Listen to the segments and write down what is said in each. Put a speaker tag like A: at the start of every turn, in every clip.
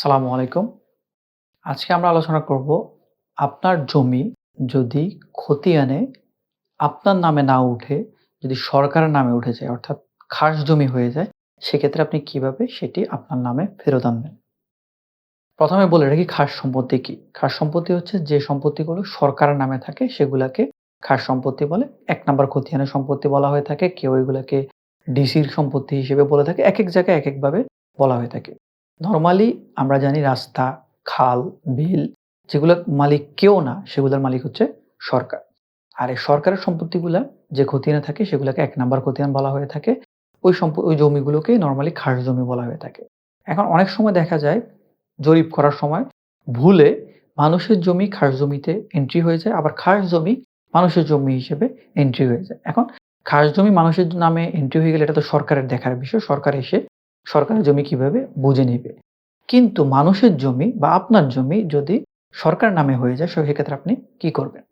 A: সালামু আলাইকুম। আজকে আমরা আলোচনা করব আপনার জমি যদি খতিয়ানে আপনার নামে না উঠে, যদি সরকারের নামে উঠে যায়, অর্থাৎ খাস জমি হয়ে যায়, সেক্ষেত্রে আপনি কীভাবে সেটি আপনার নামে ফেরত আনবেন? প্রথমে বলে রাখি খাস সম্পত্তি কি? খাস সম্পত্তি হচ্ছে যে সম্পত্তিগুলো সরকারের নামে থাকে, সেগুলাকে খাস সম্পত্তি বলে, এক নম্বর খতিয়ানের সম্পত্তি বলা হয়ে থাকে, কেউ এগুলাকে ডিসির সম্পত্তি হিসেবে বলে থাকে, এক এক জায়গায় এক একভাবে বলা হয়ে থাকে। নর্মালি আমরা জানি রাস্তা, খাল, বিল, যেগুলোর মালিক কেউ না, সেগুলোর মালিক হচ্ছে সরকার। আর এই সরকারের সম্পত্তিগুলা যে খতিয়ানে থাকে, সেগুলোকে এক নাম্বার খতিয়ান বলা হয়ে থাকে। ওই সম্প, ওই জমিগুলোকেই নর্মালি খাস জমি বলা হয়ে থাকে। এখন অনেক সময় দেখা যায়, জরিপ করার সময় ভুলে মানুষের জমি খাস জমিতে এন্ট্রি হয়ে যায়, আবার খাস জমি মানুষের জমি হিসেবে এন্ট্রি হয়ে যায়। এখন খাস জমি মানুষের নামে এন্ট্রি হয়ে গেলে এটা তো সরকারের দেখার বিষয়। সরকার এসে সরকারের জমি কীভাবে বুঝে নেবে? কিন্তু মানুষের জমি বা আপনার জমি যদি সরকার নামে হয়ে যায় সেক্ষেত্রে আপনি কি করবেন?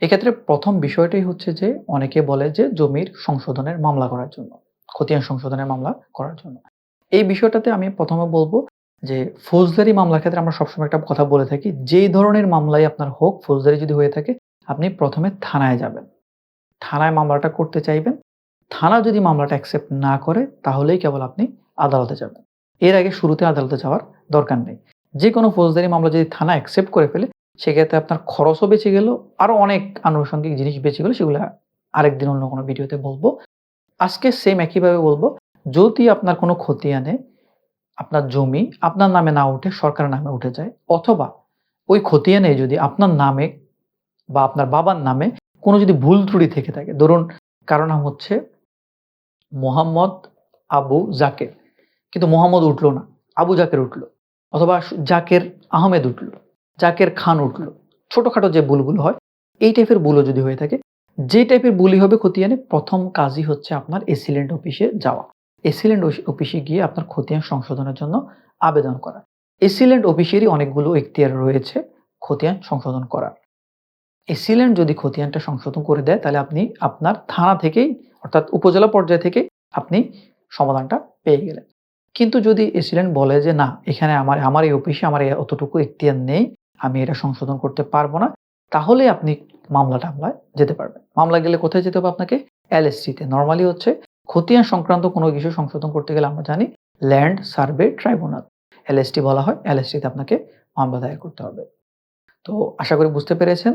A: এক্ষেত্রে প্রথম বিষয়টাই হচ্ছে যে, অনেকে বলে যে জমির সংশোধনের মামলা করার জন্য, খতিয়ান সংশোধনের মামলা করার জন্য। এই বিষয়টাতে আমি প্রথমে বলব যে, ফৌজদারি মামলার ক্ষেত্রে আমরা সবসময় একটা কথা বলে থাকি, যেই ধরনের মামলাই আপনার হোক, ফৌজদারি যদি হয়ে থাকে, আপনি প্রথমে থানায় যাবেন। থানায় মামলাটা করতে চাইবেন থানা যদি মামলাটা অ্যাকসেপ্ট না করে, তাহলেই কেবল আপনি আদালতে যাবেন। এর আগে শুরুতে আদালতে যাওয়ার দরকার নেই। যে কোনো ফৌজদারি মামলা যদি থানা অ্যাকসেপ্ট করে ফেলে, সেক্ষেত্রে আপনার খরচও বেঁচে গেল, আরও অনেক আনুষঙ্গিক জিনিস বেঁচে গেলো, সেগুলো আরেকদিন অন্য কোনো ভিডিওতে বলব। আজকে সেম একইভাবে বলব, যদি আপনার কোনো খতিয়ানে আপনার জমি আপনার নামে না উঠে, সরকারের নামে উঠে যায়, অথবা ওই খতিয়ানে যদি আপনার নামে বা আপনার বাবার নামে কোনো যদি ভুল ত্রুটি থেকে থাকে, ধরুন কারও নাম হচ্ছে মোহাম্মদ আবু জাকের। কিন্তু মোহাম্মদ উঠল না। আবু জাকের উঠল। অথবা জাকের আহমেদ উঠল। জাকের খান উঠল। ছোটোখাটো যে ভুলগুলো হয়, এই টাইপের বুলও যদি হয়ে থাকে, যে টাইপের বুলি হবে খতিয়ানে, প্রথম কাজই হচ্ছে আপনার এসিলেন্ট অফিসে যাওয়া। এসিলেন্ট অফিসে গিয়ে আপনার খতিয়ান সংশোধনের জন্য আবেদন করা। এসিলেন্ট অফিসেরই অনেকগুলো এখতিয়ার রয়েছে খতিয়ান সংশোধন করার। এসিলেন্ট যদি খতিয়ানটা সংশোধন করে দেয়, তাহলে আপনি আপনার থানা থেকেই, অর্থাৎ উপজেলা পর্যায় থেকে আপনি সমাধানটা পেয়ে গেলেন। কিন্তু যদি এসিলেন্ট বলে যে, না, এখানে আমার আমার এই অফিসে আমার অতটুকু এখতিয়ার নেই, আমি এটা সংশোধন করতে পারব না, তাহলে আপনি মামলা টামলায় যেতে পারবেন। মামলা গেলে কোথায় যেতে হবে আপনাকে? এলএসটিতে নর্মালি হচ্ছে, খতিয়ান সংক্রান্ত কোনো কিছু সংশোধন করতে গেলে আমরা জানি, ল্যান্ড সার্ভে ট্রাইব্যুনাল। এলএসটি বলা হয় এলএসটিতে আপনাকে মামলা দায়ের করতে হবে। তো আশা করি বুঝতে পেরেছেন।